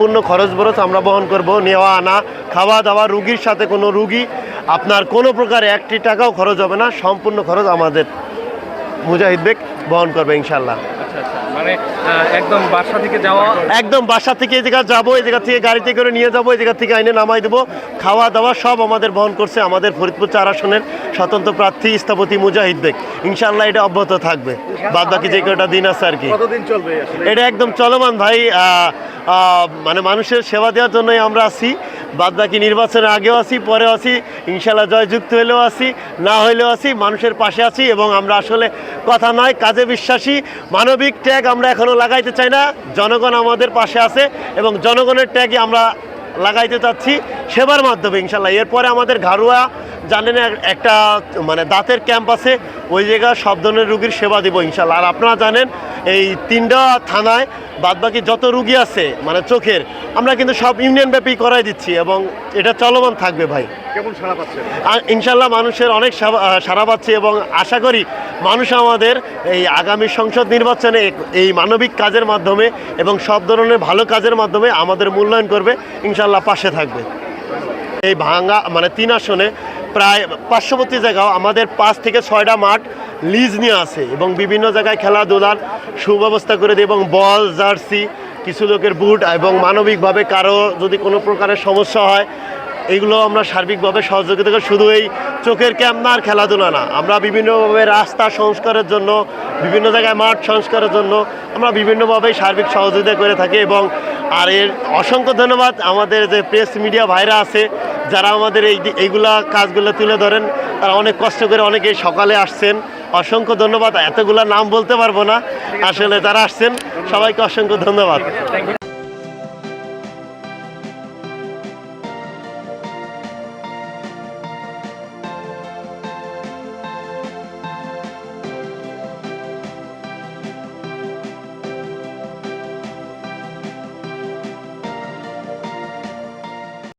পূর্ণ খরচ বরচ আমরা বহন করব নেওয়া আনা খাওয়া দাওয়া রুগীর সাথে কোনো রুগী আপনার কোনো প্রকার একটি টাকাও খরচ হবে না সম্পূর্ণ খরচ আমাদের মুজাহিদ বেগ বহন করবে ইনশাল্লাহ আচ্ছা আচ্ছা মানে একদম বাসা থেকে যাওয়া একদম বাসা থেকে এই জায়গা যাব এই জায়গা থেকে গাড়িতে করে নিয়ে যাব এই জায়গা থেকে আইনে নামাই দেবো। খাওয়া দাওয়া সব আমাদের বহন করছে আমাদের ফরিদপুর চার আসনের স্বতন্ত্র প্রার্থী স্থপতি মুজাহিদ বেগ। ইনশাল্লাহ এটা অব্যাহত থাকবে। বাদ বাকি যে কটা দিন আছে আর কি। কতদিন চলবে এটা একদম চলমান ভাই মানে মানুষের সেবা দেওয়ার জন্যই আমরা আছি। বাদ বাকি নির্বাচনের আগেও আছি, পরেও আছি ইনশাল্লাহ জয়যুক্ত হলেও আছি, না হইলেও আছি, মানুষের পাশে আছি এবং আমরা আসলে কথা নয়, কাজে বিশ্বাসী, মানবিক ট্যাগ আমরা এখনও লাগাইতে চাই না, জনগণ আমাদের পাশে আছে এবং জনগণের ট্যাগই আমরা লাগাইতে চাচ্ছি সেবার মাধ্যমে ইনশাল্লাহ এরপরে আমাদের ঘাড়ুয়া জানেন এক- একটা মানে দাঁতের ক্যাম্প আছে, ওই জায়গায় সব ধরনের রুগীর সেবা দিব ইনশাল্লাহ আর আপনারা জানেন এই তিনটা থানায় বাদবাকি যত রুগী আছে মানে চোখের আমরা কিন্তু সব ইউনিয়ন ব্যাপী করাই দিচ্ছি এবং এটা চলমান থাকবে ভাই। কেমন সাড়া পাচ্ছেন আর ইনশাল্লাহ মানুষের অনেক সাড়া পাচ্ছে এবং আশা করি মানুষ আমাদের এই আগামী সংসদ নির্বাচনে এই মানবিক কাজের মাধ্যমে এবং সব ধরনের ভালো কাজের মাধ্যমে আমাদের মূল্যায়ন করবে ইনশাল্লাহ পাশে থাকবে। এই ভাঙ্গা মানে তিন আসনে প্রায় পার্শ্ববর্তী জায়গাও আমাদের পাঁচ থেকে ছয়টা মাঠ লিজ নিয়ে আসে এবং বিভিন্ন জায়গায় খেলাধুলার সুব্যবস্থা করে দিই এবং বল, জার্সি, কিছু লোকের বুট এবং মানবিকভাবে কারও যদি কোনো প্রকারের সমস্যা হয় এইগুলো আমরা সার্বিকভাবে সহযোগিতা করি। শুধু এই চোখের ক্যাম্প না, আর খেলাধুলা না। আমরা বিভিন্নভাবে রাস্তা সংস্কারের জন্য, বিভিন্ন জায়গায় মাঠ সংস্কারের জন্য আমরা বিভিন্নভাবে সার্বিক সহযোগিতা করে থাকি এবং আর এর অসংখ্য ধন্যবাদ আমাদের যে প্রেস মিডিয়া ভাইরা আছে, যারা আমাদের এই, এইগুলা কাজগুলো তুলে ধরেন, তারা অনেক কষ্ট করে অনেকে সকালে আসছেন। অসংখ্য ধন্যবাদ। এতগুলা নাম বলতে পারব না। আসলে তারা আসছেন সবাইকে অসংখ্য ধন্যবাদ।